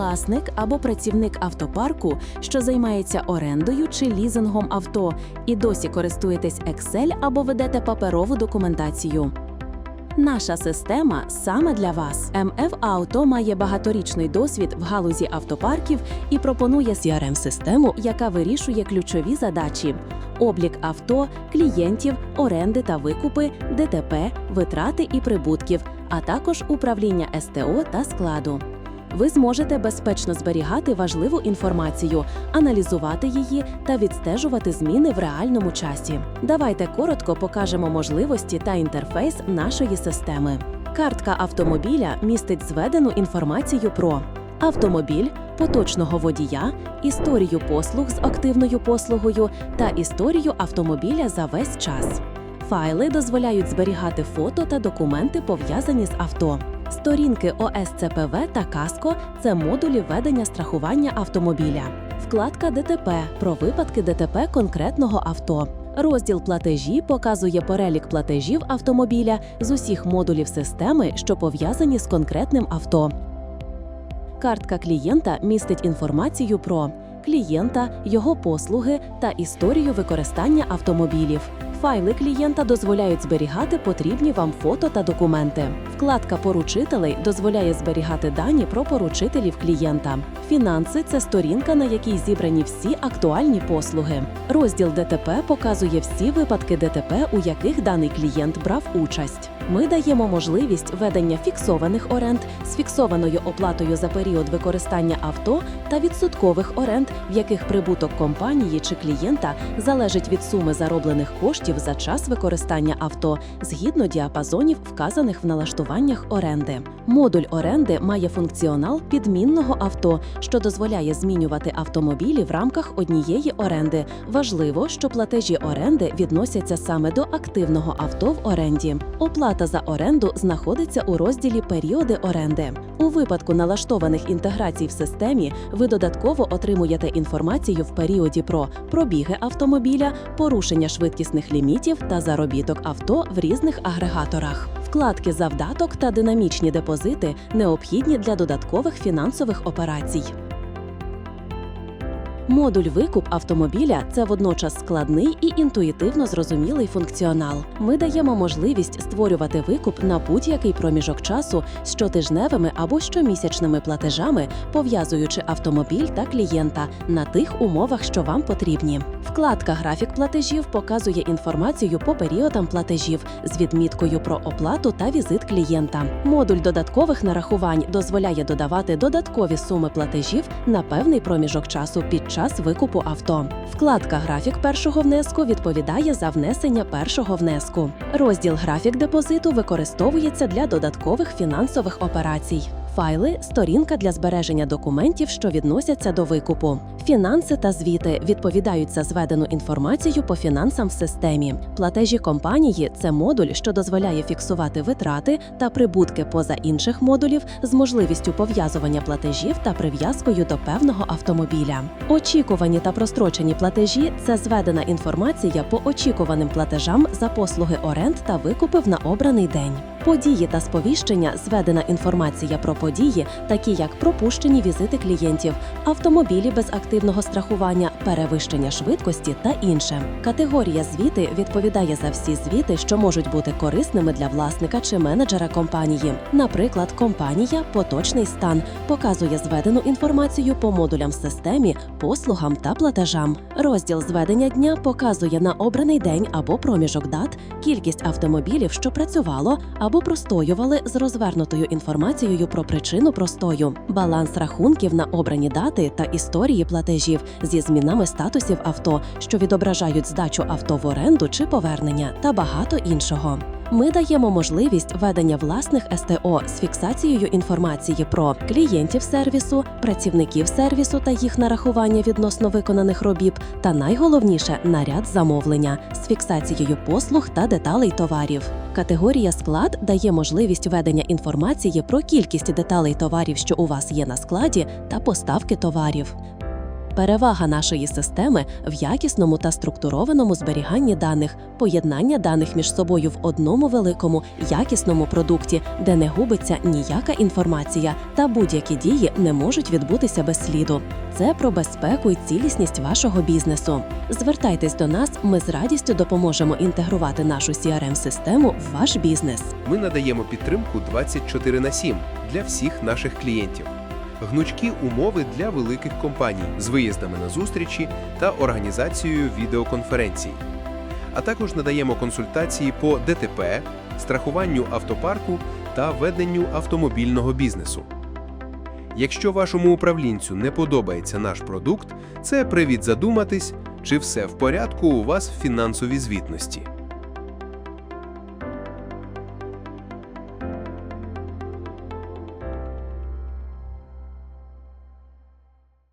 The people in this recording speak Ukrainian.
власник або працівник автопарку, що займається орендою чи лізингом авто, і досі користуєтесь Excel або ведете паперову документацію. Наша система саме для вас. МФ Авто має багаторічний досвід в галузі автопарків і пропонує CRM-систему, яка вирішує ключові задачі: облік авто, клієнтів, оренди та викупи, ДТП, витрати і прибутків, а також управління СТО та складу. Ви зможете безпечно зберігати важливу інформацію, аналізувати її та відстежувати зміни в реальному часі. Давайте коротко покажемо можливості та інтерфейс нашої системи. Картка автомобіля містить зведену інформацію про автомобіль, поточного водія, історію послуг з активною послугою та історію автомобіля за весь час. Файли дозволяють зберігати фото та документи, пов'язані з авто. Сторінки ОСЦПВ та КАСКО це модулі ведення страхування автомобіля. Вкладка ДТП про випадки ДТП конкретного авто. Розділ платежі показує перелік платежів автомобіля з усіх модулів системи, що пов'язані з конкретним авто. Картка клієнта містить інформацію про клієнта, його послуги та історію використання автомобілів. Файли клієнта дозволяють зберігати потрібні вам фото та документи. Вкладка поручителей дозволяє зберігати дані про поручителів клієнта. Фінанси це сторінка, на якій зібрані всі актуальні послуги. Розділ ДТП показує всі випадки ДТП, у яких даний клієнт брав участь. Ми даємо можливість ведення фіксованих оренд з фіксованою оплатою за період використання авто та відсоткових оренд, в яких прибуток компанії чи клієнта залежить від суми зароблених коштів за час використання авто згідно діапазонів, вказаних в налаштуваннях оренди. Модуль оренди має функціонал підмінного авто, що дозволяє змінювати автомобілі в рамках однієї оренди. Важливо, що платежі оренди відносяться саме до активного авто в оренді. Оплата за оренду знаходиться у розділі Періоди оренди. У випадку налаштованих інтеграцій в системі ви додатково отримуєте інформацію в періоді про пробіги автомобіля, порушення швидкісних лімітів та заробіток авто в різних агрегаторах. Вкладки завдаток та динамічні депозити необхідні для додаткових фінансових операцій. Модуль викуп автомобіля це водночас складний і інтуїтивно зрозумілий функціонал. Ми даємо можливість створювати викуп на будь-який проміжок часу з щотижневими або щомісячними платежами, пов'язуючи автомобіль та клієнта на тих умовах, що вам потрібні. Вкладка Графік платежів показує інформацію по періодам платежів з відміткою про оплату та візит клієнта. Модуль додаткових нарахувань дозволяє додавати додаткові суми платежів на певний проміжок часу під час викупу авто. Вкладка Графік першого внеску відповідає за внесення першого внеску. Розділ Графік депозиту використовується для додаткових фінансових операцій. Файли сторінка для збереження документів, що відносяться до викупу. Фінанси та звіти відповідають за зведену інформацію по фінансам в системі. Платежі компанії це модуль, що дозволяє фіксувати витрати та прибутки поза інших модулів з можливістю пов'язування платежів та прив'язкою до певного автомобіля. Очікувані та прострочені платежі це зведена інформація по очікуваним платежам за послуги оренд та викупив на обраний день. Події та сповіщення зведена інформація про події, такі як пропущені візити клієнтів, автомобілі без активного страхування, перевищення швидкості та інше. Категорія звіти відповідає за всі звіти, що можуть бути корисними для власника чи менеджера компанії. Наприклад, компанія поточний стан показує зведену інформацію по модулям в системі, послугам та платежам. Розділ зведення дня показує на обраний день або проміжок дат кількість автомобілів, що працювало або простоювали з розвернутою інформацією про причину простою, баланс рахунків на обрані дати та історії платежів зі змінами статусів авто, що відображають здачу авто в оренду чи повернення, та багато іншого. Ми даємо можливість ведення власних СТО з фіксацією інформації про клієнтів сервісу, працівників сервісу та їх нарахування відносно виконаних робіт, та найголовніше наряд замовлення з фіксацією послуг та деталей товарів. Категорія склад дає можливість ведення інформації про кількість деталей товарів, що у вас є на складі, та поставки товарів. Перевага нашої системи в якісному та структурованому зберіганні даних, поєднання даних між собою в одному великому якісному продукті, де не губиться ніяка інформація та будь-які дії не можуть відбутися без сліду. Це про безпеку і цілісність вашого бізнесу. Звертайтесь до нас, ми з радістю допоможемо інтегрувати нашу crm систему в ваш бізнес. Ми надаємо підтримку 24 на 7 для всіх наших клієнтів. Гнучкі умови для великих компаній з виїздами на зустрічі та організацією відеоконференцій. А також надаємо консультації по ДТП, страхуванню автопарку та веденню автомобільного бізнесу. Якщо вашому управлінцю не подобається наш продукт, це привід задуматись, чи все в порядку у вас в фінансовій звітності.